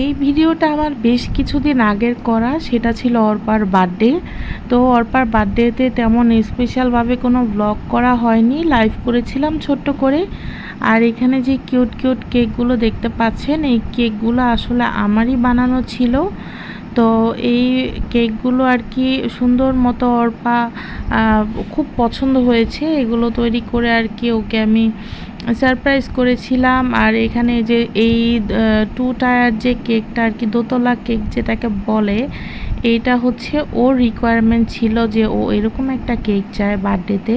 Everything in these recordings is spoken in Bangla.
এই ভিডিওটা আমার বেশ কিছুদিন আগের করা, সেটা ছিল অর্পার বার্থডে তো অর্পার বার্থডেতে তেমন স্পেশালভাবে কোনো ব্লগ করা হয়নি লাইভ করেছিলাম ছোট্ট করে। আর এখানে যে কিউট কিউট কেকগুলো দেখতে পাচ্ছেন, এই কেকগুলো আসলে আমারই বানানো ছিল। তো এই কেকগুলো আর কি সুন্দর মতো অর্পা খুব পছন্দ হয়েছে। এগুলো তৈরি করে আর কি ওকে আমি সারপ্রাইজ করেছিলাম। আর এখানে যে এই টু টায়ার যে কেকটা আর কি, দোতলা কেক যেটাকে বলে, এইটা হচ্ছে ওর রিকোয়ারমেন্ট ছিল যে ও এরকম একটা কেক চায় বার্থডেতে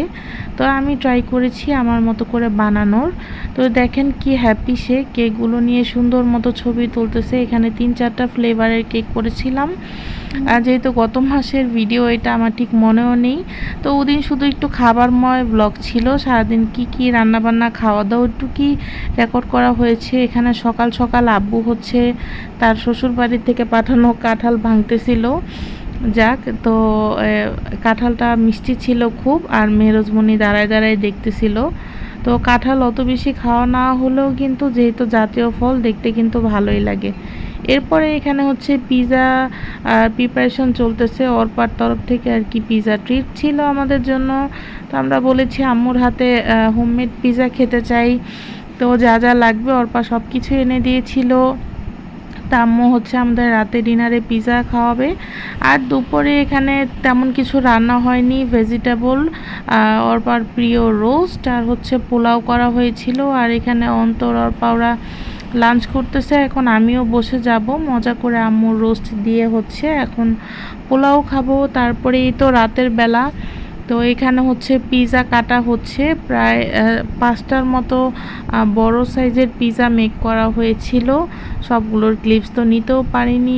তো। আমি ট্রাই করেছি আমার মতো করে বানানোর। তো দেখেন কি হ্যাপি সে কেকগুলো নিয়ে সুন্দর মতো ছবি তুলতেছে। এখানে তিন চারটা ফ্লেভারের কেক করেছিলাম। আর যেহেতু গত মাসের ভিডিও এটা আমার ঠিক মনেও নেই। তো ওদিন শুধু একটু খাবারময় ব্লগ ছিল, সারাদিন কি কি রান্নাবান্না খাওয়া দাওয়া একটু কি রেকর্ড করা হয়েছে, এখানে সকাল সকাল আব্বু হচ্ছে তার শ্বশুর বাড়ির থেকে পাঠানো কাঁঠাল ভাঙতেছিল। যাক, তো কাঁঠালটা মিষ্টি ছিল খুব আর মেহরজমণি দাঁড়ায় দাঁড়ায় দেখতেছিল। তো কাঁঠাল অত বেশি খাওয়া না হলেও কিন্তু যেহেতু জাতীয় ফল, দেখতে কিন্তু ভালোই লাগে। এরপরে এখানে হচ্ছে পিজা প্রিপারেশন চলতেছে অরপার তরফ থেকে আর কি পিজা ট্রিট ছিল আমাদের জন্য। তো আমরা বলেছি, আম্মুর হাতে হোমমেড পিজা খেতে চাই। তো যা যা লাগবে অর্পা সব কিছু এনে দিয়েছিল। তা আম্মু হচ্ছে আমাদের রাতে ডিনারে পিজা খাওয়াবে। আর দুপুরে এখানে তেমন কিছু রান্না হয়নি ভেজিটেবল অর্পার প্রিয় রোস্ট আর হচ্ছে পোলাও করা হয়েছিল। আর এখানে অন্তর, অর্পা ওরা লাঞ্চ করতেছে, এখন আমিও বসে যাব। মজা করে আম্মুর রোস্ট দিয়ে হচ্ছে এখন পোলাও খাব। তারপরেই তো রাতের বেলা। তো এখানে হচ্ছে পিজা কাটা হচ্ছে। প্রায় পাঁচটার মতো বড় সাইজের পিজা মেক করা হয়েছিল। সবগুলোর ক্লিপস তো নিতেও পারিনি।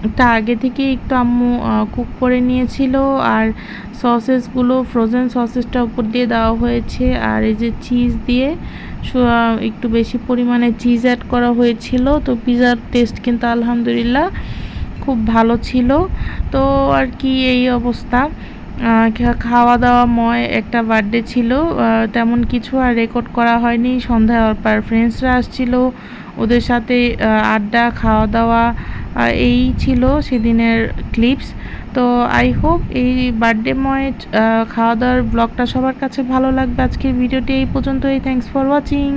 চিকেনটা আগে থেকে একটু আম্মু কুক করে নিয়েছিল আর সসেসগুলো ফ্রোজেন সসেসটা উপর দিয়ে দেওয়া হয়েছে আর এই যে চিজ দিয়ে একটু বেশি পরিমাণে চিজ অ্যাড করা হয়েছিল। তো পিৎজার টেস্ট কিন্তু আলহামদুলিল্লাহ খুব ভালো ছিল। তো আর কি এই অবস্থা। খাওয়া দাওয়া ময় একটা বার্থডে ছিল তেমন কিছু আর রেকর্ড করা হয়নি। সন্ধ্যায় পার ফ্রেন্ডসরা আসছিল, ওদের সাথে আড্ডা, খাওয়া দাওয়া এই ছিল সেদিনের ক্লিপস তো আই হোপ এই বার্থডে বার্থডেময় খাওয়া দাওয়ার ব্লগটা সবার কাছে ভালো লাগবে। আজকের ভিডিওটি এই পর্যন্তই। Thanks for watching